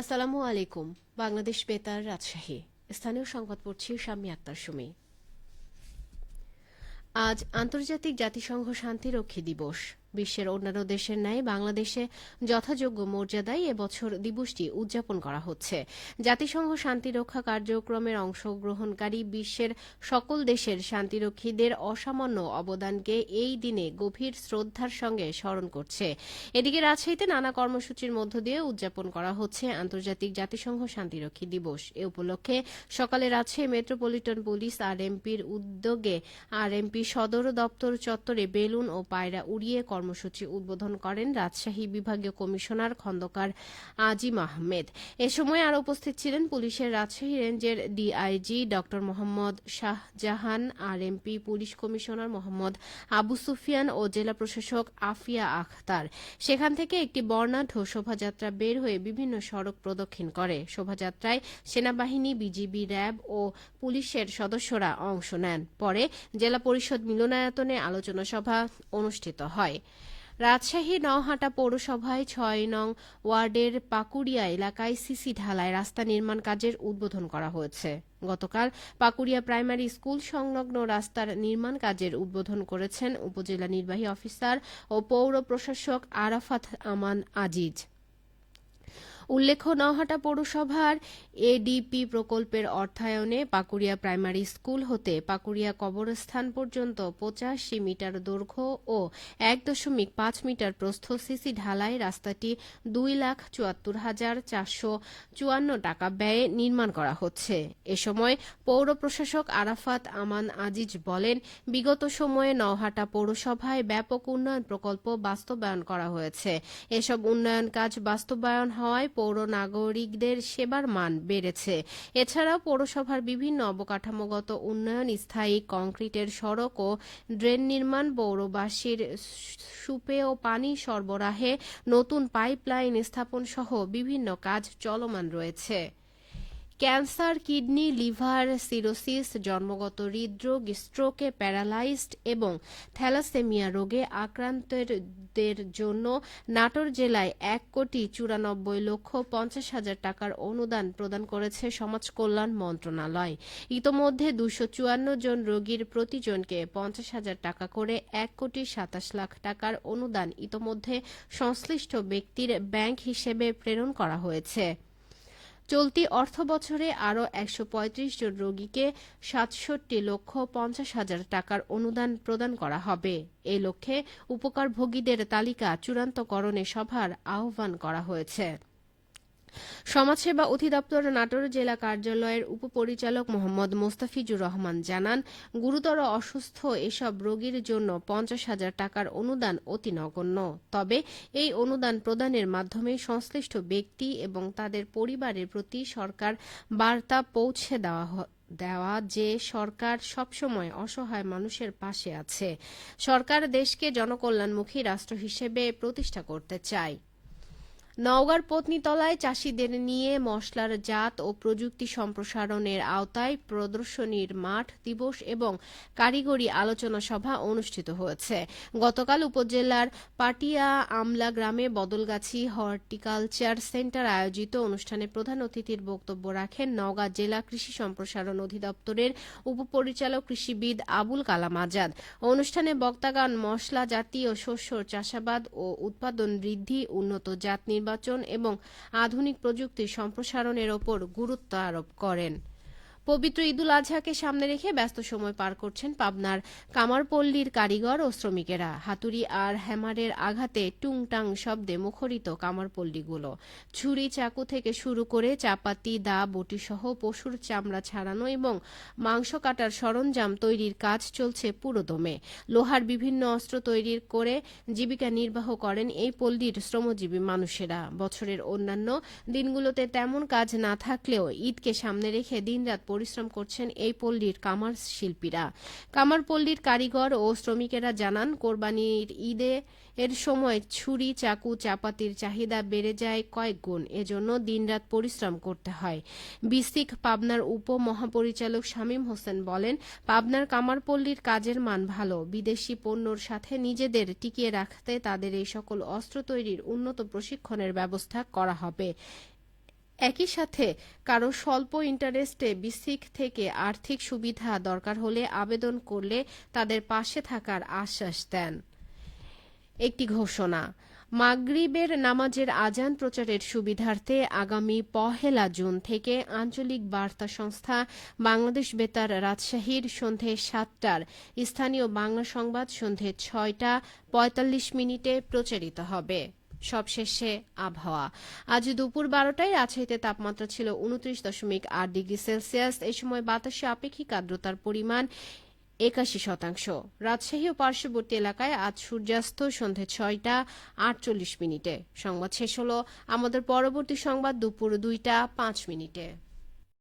আসসালামু আলাইকুম, বাংলাদেশ বেতার রাজশাহী। স্থানীয় সংবাদ পড়ছি শাম্মী আক্তার সুমি। আজ আন্তর্জাতিক জাতিসংঘ শান্তিরক্ষী দিবস। বিশ্বের অন্যান্য দেশের ন্যায় বাংলাদেশে যথাযোগ্য মর্যাদায় এবছর দিবসটি উদযাপন করা হচ্ছে। জাতিসংঘ শান্তিরক্ষা কার্যক্রমের অংশগ্রহণকারী বিশ্বের সকল দেশের শান্তিরক্ষীদের অসামান্য অবদানকে এই দিনে গভীর শ্রদ্ধার সঙ্গে স্মরণ করছে। এদিকে রাজশাহীতে নানা কর্মসূচির মধ্য দিয়ে উদযাপন করা হচ্ছে আন্তর্জাতিক জাতিসংঘ শান্তিরক্ষী দিবস। এ উপলক্ষে সকালে রাজশাহী মেট্রোপলিটন পুলিশ আর এমপির উদ্যোগে আর এমপি সদর দপ্তর চত্বরে বেলুন ও পায়রা উড়িয়ে কর্মসূচি উদ্বোধন করেন রাজশাহী বিভাগীয় কমিশনার খন্দকার আজিম আহমেদ। এ সময় আর উপস্থিত ছিলেন পুলিশের রাজশাহী রেঞ্জের ডিআইজি ড Mohammad Shahjahan R MP police commissioner Mohammad Abu Sufian ও জেলা প্রশাসক আফিয়া আখতার। সেখান থেকে একটি বর্ণাঢ্য শোভাযাত্রা বের হয়ে বিভিন্ন সড়ক প্রদক্ষিণ করে। শোভাযাত্রায় সেনাবাহিনী, বিজিবি র্যাব ও পুলিশের সদস্যরা অংশ নেন। পরে জেলা পরিষদ মিলনায়তনে আলোচনা সভা অনুষ্ঠিত হয়। রাজশাহী নওহাটা পৌরসভায় ছয় নং ওয়ার্ডের পাকুড়িয়া এলাকায় সিসি ঢালায় রাস্তা নির্মাণ কাজের উদ্বোধন করা হয়েছে। গতকাল পাকুড়িয়া প্রাইমারি স্কুল সংলগ্ন রাস্তার নির্মাণ কাজের উদ্বোধন করেছেন উপজেলা নির্বাহী অফিসার ও পৌর প্রশাসক আরাফাত আমান আজিজ। উল্লেখ্য নহাটা পৌরসভার এডিপি প্রকল্পের অর্থায়নে পাকুড়িয়া প্রাইমারি স্কুল হতে পাকুড়িয়া কবরস্থান পর্যন্ত পঁচাশি মিটার দৈর্ঘ্য ও এক দশমিক পাঁচ মিটার প্রস্থ সিসি ঢালাই রাস্তাটি দুই লাখ চুয়াত্তর হাজার চারশো চুয়ান্ন টাকা ব্যয়ে নির্মাণ করা হচ্ছে। এ সময় পৌর প্রশাসক আরাফাত আমান আজিজ বলেন, বিগত সময়ে নওহাটা পৌরসভায় ব্যাপক উন্নয়ন প্রকল্প বাস্তবায়ন করা হয়েছে। এসব উন্নয়ন কাজ বাস্তবায়ন হওয়ায় পৌর নাগরিকদের সেবার মান বেড়েছে। এছাড়াও পৌরসভার বিভিন্ন অবকাঠামোগত উন্নয়ন, স্থায়ী কংক্রিটের সড়ক ও ড্রেন নির্মাণ, পৌরবাসীর সুপেয় পানি সরবরাহে নতুন পাইপলাইন স্থাপন সহ বিভিন্ন কাজ চলমান রয়েছে। ক্যান্সার, কিডনি, লিভার, সিরোসিস, জন্মগত হৃদরোগ, স্ট্রোকে প্যারালাইজড এবং থ্যালাসেমিয়া রোগে আক্রান্তদের জন্য নাটোর জেলায় এক কোটি চুরানব্বই লক্ষ পঞ্চাশ হাজার টাকার অনুদান প্রদান করেছে সমাজ কল্যাণ মন্ত্রণালয়। ইতোমধ্যে দুশো চুয়ান্ন জন রোগীর প্রতিজনকে পঞ্চাশ হাজার টাকা করে এক কোটি সাতাশ লাখ টাকার অনুদান ইতোমধ্যে সংশ্লিষ্ট ব্যক্তির ব্যাংক হিসেবে প্রেরণ করা হয়েছে। চলতি অর্থ বছরে আরও একশো পঁয়ত্রিশ জন রোগীকে সাতষট্টি লক্ষ পঞ্চাশ হাজার টাকার অনুদান প্রদান করা হবে। এ লক্ষ্যে উপকারভোগীদের তালিকা চূড়ান্তকরণে সভার আহ্বান করা হয়েছে। সমাজসেবা অধিদপ্তর নাটোর জেলা কার্যালয়ের উপপরিচালক মোহাম্মদ মোস্তাফিজুর রহমান জানান, গুরুতর অসুস্থ এসব রোগীর জন্য পঞ্চাশ হাজার টাকার অনুদান অতি নগণ্য। তবে এই অনুদান প্রদানের মাধ্যমে সংশ্লিষ্ট ব্যক্তি এবং তাদের পরিবারের প্রতি সরকার বার্তা পৌঁছে দেওয়া দেওয়া যে সরকার সবসময় অসহায় মানুষের পাশে আছে। সরকার দেশকে জনকল্যাণমুখী রাষ্ট্র হিসেবে প্রতিষ্ঠা করতে চায়। নওগাঁর পত্নীতলায় চাষিদের নিয়ে মশলার জাত ও প্রযুক্তি সম্প্রসারণের আওতায় প্রদর্শনীর মাঠ, দিবস এবং কারিগরি আলোচনা সভা অনুষ্ঠিত হয়েছে। গতকাল উপজেলার পাটিয়া আমলা গ্রামে বদলগাছি হর্টিকালচার সেন্টার আয়োজিত অনুষ্ঠানে প্রধান অতিথির বক্তব্য রাখেন নওগাঁ জেলা কৃষি সম্প্রসারণ অধিদপ্তরের উপপরিচালক কৃষিবিদ আবুল কালাম আজাদ। অনুষ্ঠানে বক্তাগান মশলা, জাতীয় শস্য, চাষাবাদ ও উৎপাদন বৃদ্ধি, উন্নত জাত নির্বাচন নির্বাচন এবং আধুনিক প্রযুক্তির সম্প্রসারণের ওপর গুরুত্ব আরোপ করেন। পবিত্র ঈদুল আজহাকে সামনে রেখে ব্যস্ত সময় পার করছেন পাবনার কামারপল্লীর কারিগর ও শ্রমিকেরা। হাতুড়ি আর হ্যামারের আঘাতে টুংটাং শব্দে মুখরিত কামারপল্লীগুলো। ছুরি, চাকু থেকে শুরু করে চাপাতি, দা বটি সহ পশুর চামড়া ছাড়ানো এবং মাংস কাটার সরঞ্জাম তৈরির কাজ চলছে পুরোদমে। লোহার বিভিন্ন অস্ত্র তৈরি করে জীবিকা নির্বাহ করেন এই পল্লীর শ্রমজীবী মানুষেরা। বছরের অন্যান্য দিনগুলোতে তেমন কাজ না থাকলেও ঈদকে সামনে রেখে দিনরাত পরিশ্রম করছেন এই পল্লীর কামার শিল্পীরা। কামার পল্লীর কারিগর ও শ্রমিকেরা জানান, কোরবানির ঈদে এর সময় ছুরি, চাকু, চাপাতির চাহিদা বেড়ে যায় কয়েক গুণ। এজন্য দিনরাত পরিশ্রম করতে হয়। বিসিক পাবনার উপমহাপরিচালক শামীম হোসেন বলেন, পাবনার কামারপল্লীর কাজের মান ভালো। বিদেশি পণ্যর সাথে নিজেদের টিকিয়ে রাখতে তাদের এই সকল অস্ত্র তৈরির উন্নত প্রশিক্ষণের ব্যবস্থা করা হবে। একই সাথে কারও স্বল্প ইন্টারেস্টে বিসিক থেকে আর্থিক সুবিধা দরকার হলে আবেদন করলে তাদের পাশে থাকার আশ্বাস দেন। একটি ঘোষণা, মাগরিবের নামাজের আজান প্রচারের সুবিধার্থে আগামী পহেলা জুন থেকে আঞ্চলিক বার্তা সংস্থা বাংলাদেশ বেতার রাজশাহীর সন্ধে সাতটার স্থানীয় বাংলা সংবাদ সন্ধে ছয়টা পঁয়তাল্লিশ মিনিটে প্রচারিত হবে। সবশেষে আবহাওয়া। আজ দুপুর বারোটায় রাজশাহীতে তাপমাত্রা ছিল উনত্রিশ দশমিক আট ডিগ্রি সেলসিয়াস। এ সময় বাতাসে আপেক্ষিক আর্দ্রতার পরিমাণ একাশি শতাংশ। রাজশাহী ও পার্শ্ববর্তী এলাকায় আজ সূর্যাস্ত সন্ধে ছয়টা আটচল্লিশ মিনিটে। সংবাদ শেষ হল আমাদের পরবর্তী সংবাদ দুপুর দুইটা পাঁচ মিনিটে।